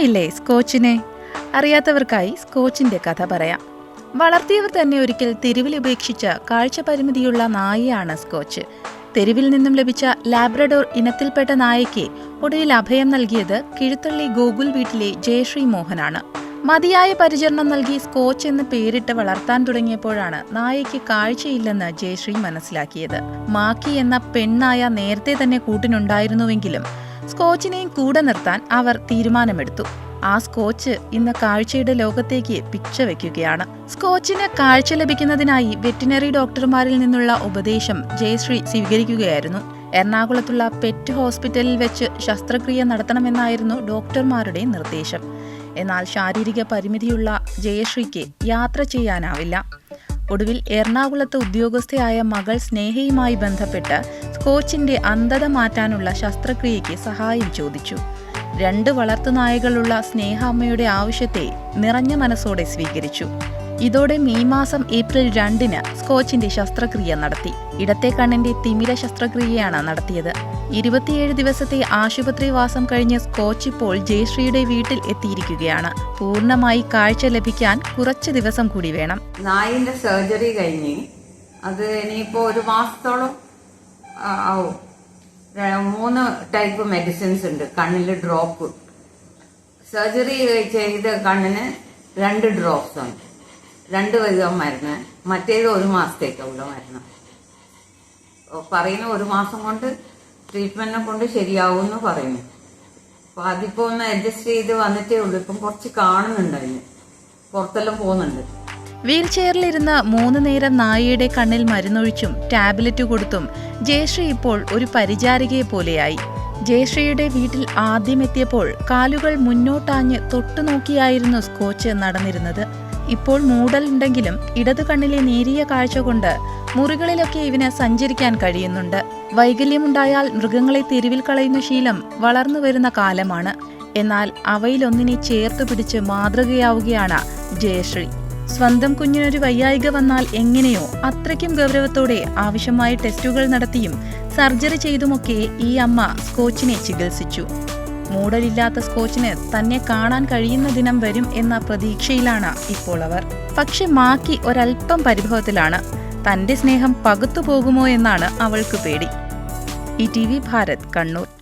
കേട്ടിട്ടില്ലേ സ്കോച്ചിനെ? അറിയാത്തവർക്കായി സ്കോച്ചിന്റെ കഥ പറയാം. വളർത്തിയവർ തന്നെ ഒരിക്കൽ തെരുവിൽ ഉപേക്ഷിച്ച കാഴ്ച പരിമിതിയുള്ള നായയാണ് സ്കോച്ച്. തെരുവിൽ നിന്നും ലഭിച്ച ലാബ്രഡോർ ഇനത്തിൽപ്പെട്ട നായയ്ക്ക് ഒടുവിൽ അഭയം നൽകിയത് കിഴുത്തള്ളി ഗോകുൽ വീട്ടിലെ ജയശ്രീ മോഹനാണ്. മതിയായ പരിചരണം നൽകി സ്കോച്ച് എന്ന് പേരിട്ട് വളർത്താൻ തുടങ്ങിയപ്പോഴാണ് നായയ്ക്ക് കാഴ്ചയില്ലെന്ന് ജയശ്രീ മനസ്സിലാക്കിയത്. മാക്കി എന്ന പെണ്ണായ നേരത്തെ തന്നെ കൂട്ടിനുണ്ടായിരുന്നുവെങ്കിലും സ്കോച്ചിനെയും കൂടെ നിർത്താൻ അവർ തീരുമാനമെടുത്തു. ആ സ്കോച്ച് ഇന്ന് കാഴ്ചയുടെ ലോകത്തേക്ക് പിച്ച വെക്കുകയാണ്. സ്കോച്ചിന് കാഴ്ച ലഭിക്കുന്നതിനായി വെറ്റിനറി ഡോക്ടർമാരിൽ നിന്നുള്ള ഉപദേശം ജയശ്രീ സ്വീകരിക്കുകയായിരുന്നു. എറണാകുളത്തുള്ള പെറ്റ് ഹോസ്പിറ്റലിൽ വെച്ച് ശസ്ത്രക്രിയ നടത്തണമെന്നായിരുന്നു ഡോക്ടർമാരുടെ നിർദ്ദേശം. എന്നാൽ ശാരീരിക പരിമിതിയുള്ള ജയശ്രീക്ക് യാത്ര ചെയ്യാനാവില്ല. ഒടുവിൽ എറണാകുളത്ത് ഉദ്യോഗസ്ഥയായ മകൾ സ്നേഹയുമായി ബന്ധപ്പെട്ട് സ്കോച്ചിന്റെ അന്ധത മാറ്റാനുള്ള ശസ്ത്രക്രിയയ്ക്ക് സഹായം ചോദിച്ചു. രണ്ട് വളർത്തുനായകളുള്ള സ്നേഹ അമ്മയുടെ ആവശ്യത്തെ നിറഞ്ഞ മനസ്സോടെ സ്വീകരിച്ചു. ഇതോടെ മെയ് മാസം ഏപ്രിൽ രണ്ടിന് സ്കോച്ചിന്റെ ശസ്ത്രക്രിയ നടത്തി. ഇടത്തെ കണ്ണിന്റെ തിമിര ശസ്ത്രക്രിയയാണ് നടത്തിയത്. ഇരുപത്തിയേഴ് ദിവസത്തെ ആശുപത്രിവാസം കഴിഞ്ഞ സ്കോച്ച് ഇപ്പോൾ ജയശ്രീയുടെ വീട്ടിൽ എത്തിയിരിക്കുകയാണ്. പൂർണമായി കാഴ്ച ലഭിക്കാൻ കുറച്ച് ദിവസം കൂടി വേണം. നായിന്റെ സർജറി കഴിഞ്ഞ് അത് ഇനിയിപ്പോ ഒരു മാസത്തോളം ആവും. മൂന്ന് ടൈപ്പ് മെഡിസിൻസ് ഉണ്ട്. കണ്ണിൽ ഡ്രോപ്പ്. സർജറി ചെയ്ത കണ്ണിന് രണ്ട് ഡ്രോപ്സ് ഉണ്ട്. രണ്ട് വിധം മരുന്ന് മറ്റേത് ഒരു മാസത്തേക്കുള്ള മരുന്ന്. പറയുന്നു ഒരു മാസം കൊണ്ട് ട്രീറ്റ്മെന്റിനെ കൊണ്ട് ശരിയാവും എന്ന് പറയുന്നു. അപ്പൊ അതിപ്പോ ഒന്ന് അഡ്ജസ്റ്റ് ചെയ്ത് വന്നിട്ടേ ഉള്ളൂ. ഇപ്പം കുറച്ച് കാണുന്നുണ്ട് അതിന് പുറത്തെല്ലാം പോകുന്നുണ്ട്. വീൽചെയറിലിരുന്ന് മൂന്ന് നേരം നായയുടെ കണ്ണിൽ മരുന്നൊഴിച്ചും ടാബ്ലറ്റ് കൊടുത്തും ജയശ്രീ ഇപ്പോൾ ഒരു പരിചാരികയെ പോലെയായി. ജയശ്രീയുടെ വീട്ടിൽ ആദ്യം എത്തിയപ്പോൾ കാലുകൾ മുന്നോട്ടാഞ്ഞ് തൊട്ടു നോക്കിയായിരുന്നു സ്കോച്ച് നടന്നിരുന്നത്. ഇപ്പോൾ മൂടലുണ്ടെങ്കിലും ഇടതു കണ്ണിലെ നേരിയ കാഴ്ച കൊണ്ട് മുറികളിലൊക്കെ ഇവന് സഞ്ചരിക്കാൻ കഴിയുന്നുണ്ട്. വൈകല്യമുണ്ടായാൽ മൃഗങ്ങളെ തെരുവിൽ കളയുന്ന ശീലം വളർന്നു വരുന്ന കാലമാണ്. എന്നാൽ അവയിലൊന്നിനെ ചേർത്തു പിടിച്ച് മാതൃകയാവുകയാണ് ജയശ്രീ. സ്വന്തം കുഞ്ഞിനൊരു വയ്യായിക വന്നാൽ എങ്ങനെയോ അത്രയ്ക്കും ഗൗരവത്തോടെ ആവശ്യമായ ടെസ്റ്റുകൾ നടത്തിയും സർജറി ചെയ്തുമൊക്കെ ഈ അമ്മ സ്കോച്ചിനെ ചികിത്സിച്ചു. മൂടലില്ലാത്ത സ്കോച്ചിന് തന്നെ കാണാൻ കഴിയുന്ന ദിനം വരും എന്ന പ്രതീക്ഷയിലാണ് ഇപ്പോൾ അവർ. പക്ഷെ മാക്കി ഒരൽപ്പം പരിഭവത്തിലാണ്. തന്റെ സ്നേഹം പകുത്തു പോകുമോ എന്നാണ് അവൾക്ക് പേടി. E T V Bharat Kannur.